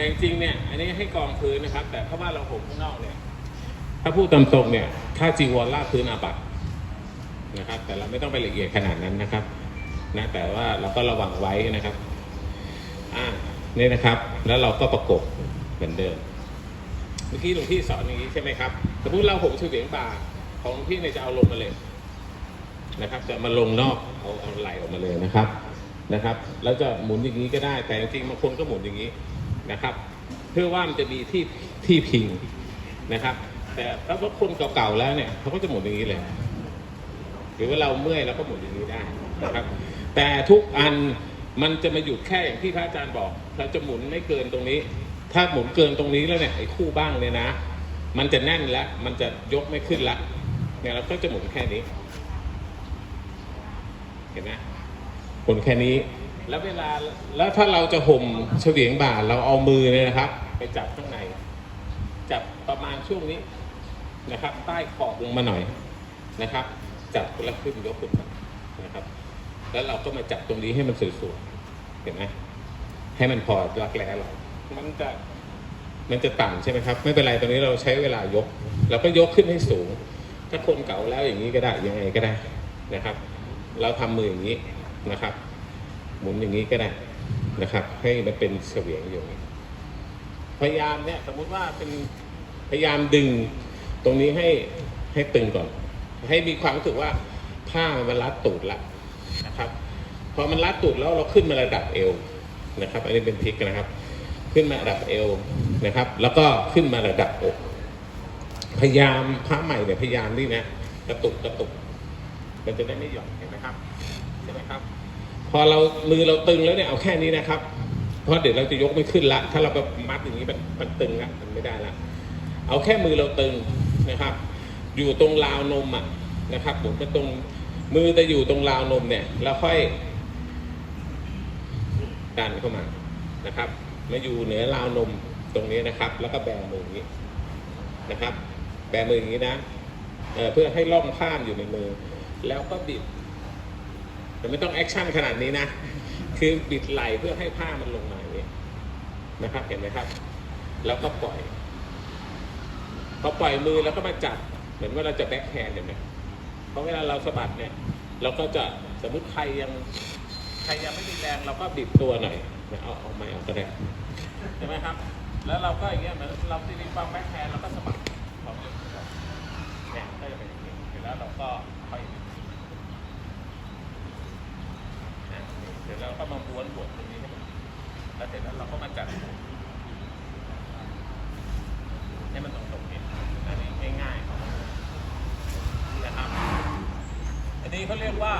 แต่จริงเนี่ยอันนี้ให้กองพื้นนะครับ แต่ถ้าว่าเราห่มข้างนอกเนี่ย ถ้าพูดตามตรงเนี่ย ถ้าจีวรลาดพื้นอาบัตนะครับ แต่เราไม่ต้องไปละเอียดขนาดนั้นนะครับนะแต่ว่าเราก็ระวังไว้นะครับอ่านี่นะครับ แล้วเราก็ประกบเหมือนเดิมเมื่อกี้หลวงพี่สอนอย่างนี้ใช่ไหมครับสมมติเราห่มเฉวียงบ่าของหลวงพี่เนี่ยจะเอาลงมาเลยนะครับ จะมาลงนอกเอาเอาไหลออกมาเลยนะครับนะครับ แล้วจะหมุนอย่างนี้ก็ได้ แต่จริงๆบางคนก็หมุนอย่างนี้ นะครับ เพื่อว่ามันจะมีที่ที่พิงนะครับ แต่ถ้าว่าคนเก่าๆแล้วเนี่ยเขาก็จะหมุนอย่างนี้เลยหรือว่าเราเมื่อยเราก็หมุนอย่างนี้ได้นะครับ แต่ทุกอันมันจะมาหยุดแค่อย่างที่พระอาจารย์บอก เราจะหมุนไม่เกินตรงนี้ ถ้าหมุนเกินตรงนี้แล้วเนี่ยไอ้คู่บ้างเนี่ยนะ มันจะแน่นแล้วมันจะยกไม่ขึ้นละเนี่ยเราก็จะหมุนแค่นี้ เห็นไหมหมุนแค่นี้ แล้วเวลาแล้วถ้าเราจะห่มเฉวียงบ่าเราเอามือเนี่ยนะครับ ไปจับข้างใน จับประมาณช่วงนี้นะครับ ใต้ขอบลงมาหน่อยนะครับ จับแล้วขึ้นยกขึ้นมานะครับ แล้วเราก็มาจับตรงนี้ให้มันสวยๆเห็นไหมให้มันพอรักแร้เรามันจะมันจะต่ำใช่ไหมครับ ไม่เป็นไรตรงนี้เราใช้เวลายก เราก็ยกขึ้นให้สูง ถ้าคนเก่าแล้วอย่างนี้ก็ได้ยังไงก็ได้นะครับ เราทำมืออย่างนี้นะครับ หมุนอย่างนี้ก็ได้นะครับ ให้มันเป็นเฉวียงอยู่อย่างนี้พยายามเนี่ยสมมุติว่าเป็นพยายามดึงตรงนี้ให้ให้ตึงก่อน ให้มีความรู้สึกว่าผ้ามันรัดตูดละนะครับพอมันรัดตูดแล้วเราขึ้นมาระดับเอวนะครับ อันนี้เป็นทิกนะครับ ขึ้นมาระดับเอวนะครับ แล้วก็ขึ้นมาระดับอกพยายามผ้าใหม่เนี่ยพยายามนี่นะกระตุกกระตุกมันจะได้ไม่หย่อนเห็นไหมครับใช่ไหมครับ พอเรามือเราตึงแล้วเนี่ยเอาแค่นี้นะครับ เพราะเดี๋ยวเราจะยกไม่ขึ้นละ ถ้าเราไปมัดอย่างนี้มันมันตึงละมันไม่ได้ละเอาแค่มือเราตึงนะครับ อยู่ตรงราวนมอะนะครับหมุนไปตรงมือจะอยู่ตรงราวนมเนี่ย แล้วค่อยดันเข้ามานะครับมาอยู่เหนือราวนมตรงนี้นะครับ แล้วก็แบมืออย่างนี้นะครับ แบมืออย่างนี้นะเเพื่อให้ล่องผ้ามอยู่ในมือ แล้วก็บิด แต่ไม่ต้องแอคชั่นขนาดนี้นะ คือบิดไหลเพื่อให้ผ้ามันลงมาองนี้นะครับ เห็นไหมครับ แล้วก็ปล่อยพอปล่อยมือแล้วก็มาจับ เหมือนว่าเราจะแบ็คแฮนด์เห็นไหมเพราะเวลาเราสะบัดเนี่ย เราก็จะสมมติใครยังใครยังไม่มีแรงเราก็บิดตัวหน่อยเอาเอาไม้ออกก็ได้ใช่ไหมครับ แล้วเราก็อย่างเงี้ยเหมือนเราที่มีความแบ็คแฮนด์เราก็สะบัดความเร็วเนี่ยก็จะเป็นอย่างนี้เสร็จแล้วเราก็ค่อยนะเสร็จ แล้วก็มาม้วนบวกตรงนี้ให้มันแล้วเสร็จแล้วเราก็มาจัดให้มันตรงๆนี่อันนี้ง่ายๆนะครับอันนี้เขาเรียกว่า